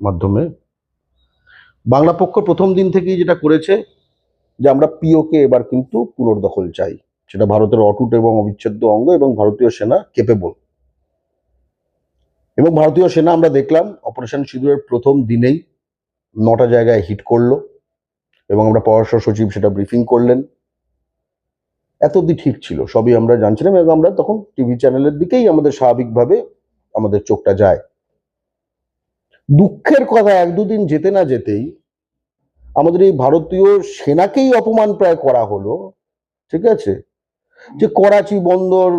মাধ্যমে। বাংলা পক্ষ প্রথম দিন থেকেই যেটা করেছে, যে আমরা পিওকে এবার কিন্তু পুনর্দখল চাই। সেটা ভারতের অটুট এবং অবিচ্ছেদ্য অঙ্গ এবং ভারতীয় সেনা কেপেবল এবং ভারতীয় সেনা আমরা দেখলাম অপারেশন সিঁদুরের প্রথম দিনেই নটা জায়গায় হিট করল এবং আমরা পররাষ্ট্র সচিব সেটা ব্রিফিং করলেন। এত অব্দি ঠিক ছিল, সবই আমরা জানছিলাম এবং আমরা তখন টিভি চ্যানেলের দিকেই আমাদের স্বাভাবিকভাবে আমাদের চোখটা যায়। দুঃখের কথা, এক দুদিন যেতে না যেতেই আমাদের এই ভারতীয় সেনাকেই অপমান প্রায় করা হলো, ঠিক আছে? যে করাচি বন্দর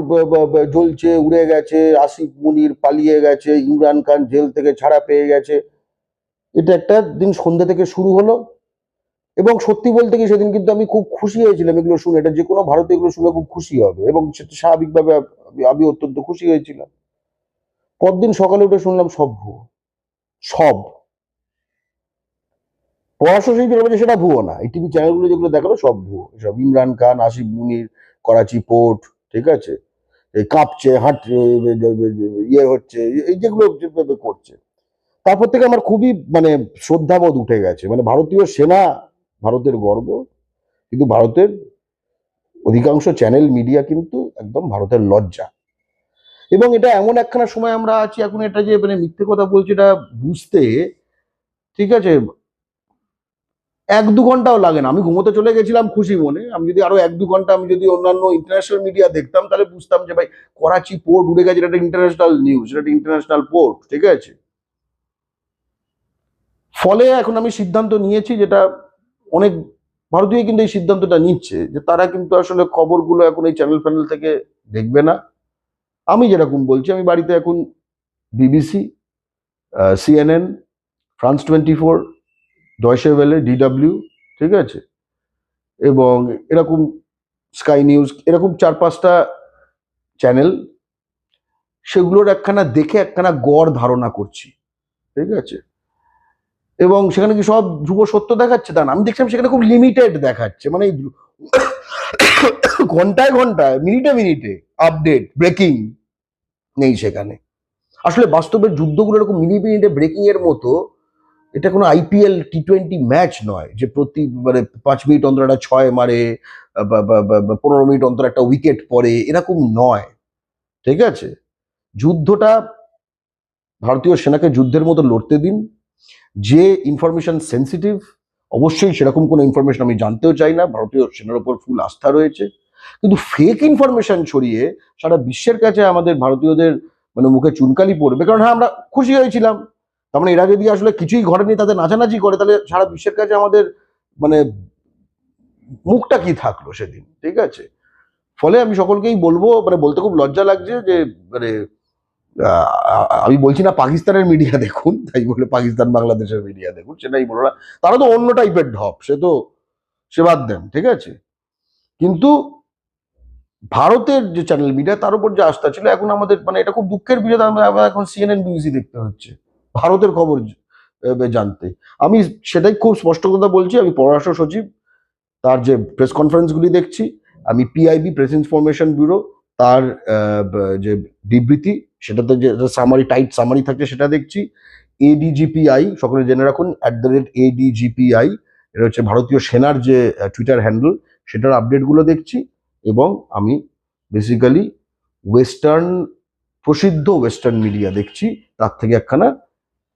জ্বলছে, উড়ে গেছে, আসিফ মুনির পালিয়ে গেছে, ইমরান খান জেল থেকে ছাড়া পেয়ে গেছে। এটা একটা দিন সন্ধ্যে থেকে শুরু হলো এবং সত্যি বলতে কি সেদিন কিন্তু আমি খুব খুশি হয়েছিলাম এগুলো শুনে। এটা যে কোনো ভারতীয় এগুলো শুনে খুব খুশি হবে এবং সেটা স্বাভাবিকভাবে আমি- আমি অত্যন্ত খুশি হয়েছিলাম। পরদিন সকালে উঠে শুনলাম সব ভুয়ো। সব। পড়াশোনা বেরোবে সেটা ভুয়ো না। এই টিভি চ্যানেলগুলো যেগুলো দেখাল সব ভুয়ো। সব ইমরান খান, আসিফ মুনির, করাচি পোর্ট, ঠিক আছে? এই কাঁপছে, হাঁটছে ইয়ে হচ্ছে, এই যেগুলো করছে। তারপর থেকে আমার খুবই মানে শ্রদ্ধাবোধ উঠে গেছে। মানে ভারতীয় সেনা ভারতের গর্ব, কিন্তু ভারতের অধিকাংশ চ্যানেল মিডিয়া কিন্তু একদম ভারতের লজ্জা। এবং এটা এমন একখানা সময় আমরা আছি, এখন এটা যে মানে মিথ্যে কথা বলছি, এটা বুঝতে ঠিক আছে, এক দু ঘন্টাও লাগে না। আমি ঘুমোতে চলে গেছিলাম খুশি মনে। আমি যদি আরও এক দু ঘণ্টা আমি যদি অন্যান্য ইন্টারন্যাশনাল মিডিয়া দেখতাম, তাহলে বুঝতাম যে ভাই, করাচি পোর্ট উড়ে গেছে, এটা ইন্টারন্যাশনাল নিউজ এটা ইন্টারন্যাশনাল পোর্ট ঠিক আছে? ফলে এখন আমি সিদ্ধান্ত নিয়েছি যেটা অনেক ভারতীয় কিন্তু এই সিদ্ধান্তটা নিচ্ছে, যে তারা কিন্তু আসলে খবরগুলো এখন এই চ্যানেল ফ্যানেল থেকে দেখবে না। আমি যেরকম বলছি, আমি বাড়িতে এখন BBC CNN France twenty four Deutsche Welle DW ঠিক আছে? এবং এরকম স্কাই নিউজ এরকম চার পাঁচটা চ্যানেল সেগুলোর একখানা দেখে একখানা গড় ধারণা করছি, ঠিক আছে? এবং সেখানে কি সব ধ্রুব সত্য দেখাচ্ছে? তা না আমি দেখছিলাম সেখানে খুব লিমিটেড দেখাচ্ছে মানে ঘন্টায় ঘন্টায়, মিনিটে মিনিটে আপডেট ব্রেকিং নেই সেখানে। আসলে বাস্তবের যুদ্ধগুলো এরকম মিনিট মিনিটে ব্রেকিং এর মতো, এটা কোনো আইপিএল টি টোয়েন্টি ম্যাচ নয় যে প্রতি মানে পাঁচ মিনিট অন্তর একটা ছয় মারে পনেরো মিনিট অন্তর একটা উইকেট পড়ে, এরকম নয়। ঠিক আছে? যুদ্ধটা ভারতীয় সেনাকে যুদ্ধের মতো লড়তে দিন। যে ইনফরমেশন সেন্সিটিভ অবশ্যই সেরকম কোনো ইনফরমেশন আমি জানতেও চাই না। ভারতীয় সেনার উপর ফুল আস্থা রয়েছে। কিন্তু ফেক ইনফরমেশন ছড়িয়ে সারা বিশ্বের কাছে আমাদের ভারতীয়দের মানে মুখে চুনকালি পড়বে। কারণ হ্যাঁ আমরা খুশি হয়েছিলাম। তার মানে এরা যদি আসলে কিছুই ঘটেনি তাদের নাচানাচি করে, তাহলে সারা বিশ্বের কাছে আমাদের মানে মুখটা কি থাকল সেদিন? ঠিক আছে? ফলে আমি সকলকেই বলব মানে বলতে খুব লজ্জা লাগছে যে মানে আমি বলছি না পাকিস্তানের মিডিয়া দেখুন, তাই বলে পাকিস্তান বাংলাদেশের মিডিয়া দেখুন, সেটাই বলো না। তারা তো অন্য টাইপের ঢপ, সে তো, সে বাদ দেন, ঠিক আছে? কিন্তু ভারতের যে চ্যানেল মিডিয়া তার উপর যে আস্থা ছিল, এখন আমাদের মানে এটা খুব দুঃখের বিষয় আমরা এখন সিএনএন বিবিসি দেখতে হচ্ছে। ভারতের খবর জানতে। আমি সেটাই খুব স্পষ্ট কথা বলছি, আমি পররাষ্ট্র সচিব, তার যে প্রেস কনফারেন্সগুলি দেখছি, আমি পিআইবি প্রেস ইনফরমেশন ব্যুরো তার যে বিবৃতি, সেটাতে যে সামারি টাইট সামারি থাকে সেটা দেখছি। এডিজিপিআই সকলে জেনে রাখুন অ্যাট দ্য রেট এডিজিপিআই এটা হচ্ছে ভারতীয় সেনার যে টুইটার হ্যান্ডেল সেটার আপডেটগুলো দেখছি। এবং আমি বেসিক্যালি ওয়েস্টার্ন প্রসিদ্ধ ওয়েস্টার্ন মিডিয়া দেখছি, তার থেকে একখানা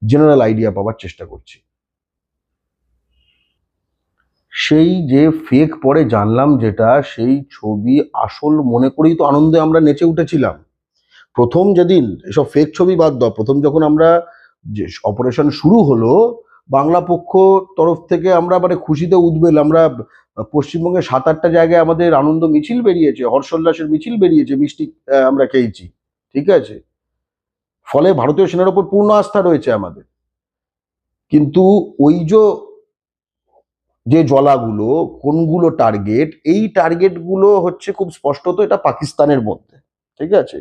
জেনারেল আইডিয়া পাওয়ার চেষ্টা করছি। সেই যে ফেক পরে জানলাম যেটা, সেই ছবি আসল মনে করেই তো আনন্দে আমরা নেচে উঠেছিলাম। প্রথম যেদিন, এসব ফেক ছবি বাদ দাও, প্রথম যখন আমরা যে অপারেশন শুরু হলো বাংলা পক্ষ তরফ থেকে আমরা মানে খুশিতে উদ্বেল, আমরা পশ্চিমবঙ্গে সাত আটটা জায়গায় আমাদের আনন্দ মিছিল বেরিয়েছে, হর্ষোল্লাসের মিছিল বেরিয়েছে, মিষ্টি আমরা খেয়েছি, ঠিক আছে? ফলে ভারতীয় সেনার ওপর পূর্ণ আস্থা রয়েছে আমাদের। কিন্তু ওই যে যে জলাগুলো, কোনগুলো টার্গেট এই টার্গেটগুলো হচ্ছে খুব স্পষ্টত এটা পাকিস্তানের মধ্যে, ঠিক আছে?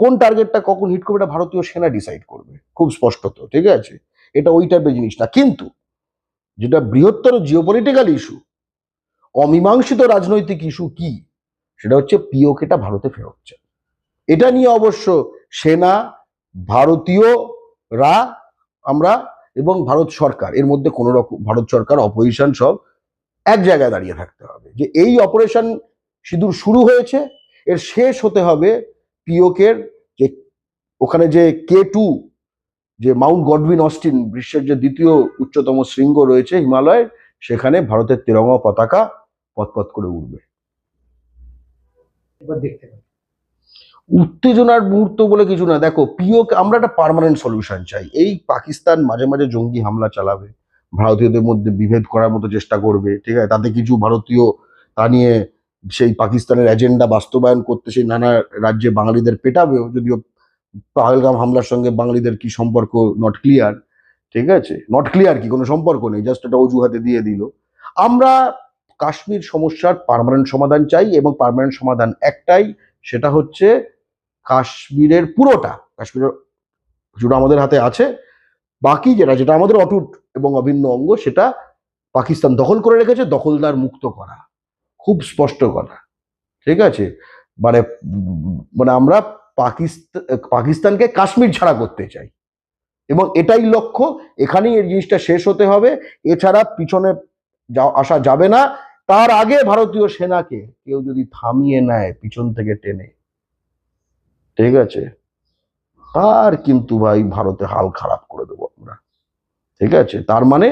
কোন টার্গেটটা কখন হিট করবে এটা ভারতীয় সেনা ডিসাইড করবে, খুব স্পষ্টত, ঠিক আছে? এটা ওই টাইপের জিনিস না। কিন্তু যেটা বৃহত্তর জিওপলিটিক্যাল ইস্যু অমীমাংসিত রাজনৈতিক ইস্যু কি? সেটা হচ্ছে পিওকেটা ভারতে ফেরত চায় এটা নিয়ে অবশ্য সেনা ভারতীয়রা আমরা এবং ভারত সরকার, এর মধ্যে কোনো রকম, ভারত সরকার, অপোজিশন সব এক জায়গায় দাঁড়িয়ে থাকতে হবে। যে এই অপারেশন সিঁদুর শুরু হয়েছে, এর শেষ হতে হবে পিওকের যে, ওখানে যে কে টু যে মাউন্ট গডউইন অস্টিন বিশ্বের যে দ্বিতীয় উচ্চতম শৃঙ্গ রয়েছে হিমালয় সেখানে ভারতের তেরঙ্গা পতাকা পথপথ করে উঠবে উত্তেজনার মুহূর্ত বলে কিছু না। দেখো পিওকে আমরা একটা পার্মানেন্ট সলিউশন চাই। এই পাকিস্তান মাঝে মাঝে জঙ্গি হামলা চালাবে। ভারতীয়দের মধ্যে বিভেদ করার মতো চেষ্টা করবে ঠিক আছে? তাতে কিছু ভারতীয় তা নিয়ে সেই পাকিস্তানের এজেন্ডা বাস্তবায়ন করতে সেই নানা রাজ্যে বাঙালিদের পেটাবেও যদিও পাহেলগাম হামলার সঙ্গে বাঙালিদের কি সম্পর্ক নট ক্লিয়ার ঠিক আছে? নট ক্লিয়ার কি? কোনো সম্পর্ক নেই জাস্ট একটা অজুহাতে দিয়ে দিল। আমরা কাশ্মীর সমস্যার পার্মানেন্ট সমাধান চাই এবং পার্মানেন্ট সমাধান একটাই, সেটা হচ্ছে কাশ্মীরের পুরোটা, কাশ্মীরের যেটা আমাদের হাতে আছে, বাকি যেটা যেটা আমাদের অটুট এবং অভিন্ন অঙ্গ, সেটা পাকিস্তান দখল করে রেখেছে, দখলদার মুক্ত করা। খুব স্পষ্ট কথা। ঠিক আছে? মানে মানে আমরা পাকিস্তান পাকিস্তানকে কাশ্মীর ছাড়া করতে চাই। এবং এটাই লক্ষ্য, এখানেই এই জিনিসটা শেষ হতে হবে। এছাড়া পিছনে আসা যাবে না। তার আগে ভারতীয় সেনাকে কেউ যদি থামিয়ে নেয় পিছন থেকে টেনে, ঠিক আছে? তার কিন্তু ভাই ভারতে হাল খারাপ করে দেবো আমরা, ঠিক আছে? তার মানে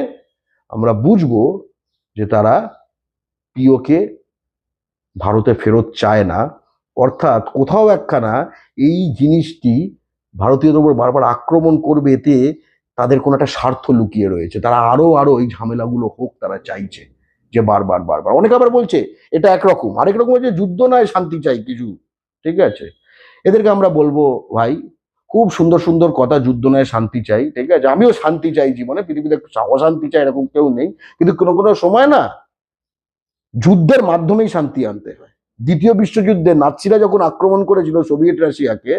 আমরা বুঝব যে তারা পিওকে ভারতে ফেরত চায় না। অর্থাৎ কোথাও একখানা এই জিনিসটি ভারতীয়দের উপর বারবার আক্রমণ করবে এতে তাদের কোনো একটা স্বার্থ লুকিয়ে রয়েছে। তারা আরও আরও এই ঝামেলাগুলো হোক তারা চাইছে যে বারবার বারবার। অনেক আবার বলছে, এটা একরকম। আরেক রকম হচ্ছে যুদ্ধ নয়, শান্তি চাই কিছু। ঠিক আছে? এদেরকে আমরা বলব, ভাই, খুব সুন্দর সুন্দর কথা, যুদ্ধ নয়, শান্তি চাই। ঠিক আছে? আমিও শান্তি চাই জীবনে। পৃথিবীতে অশান্তি চাই, এরকম কেউ নেই। কিন্তু কোনো কোনো সময় না, যুদ্ধের মাধ্যমেই শান্তি আনতে হয়। দ্বিতীয় বিশ্বযুদ্ধে নাৎসিরা যখন আক্রমণ করেছিল সোভিয়েত রাশিয়াকে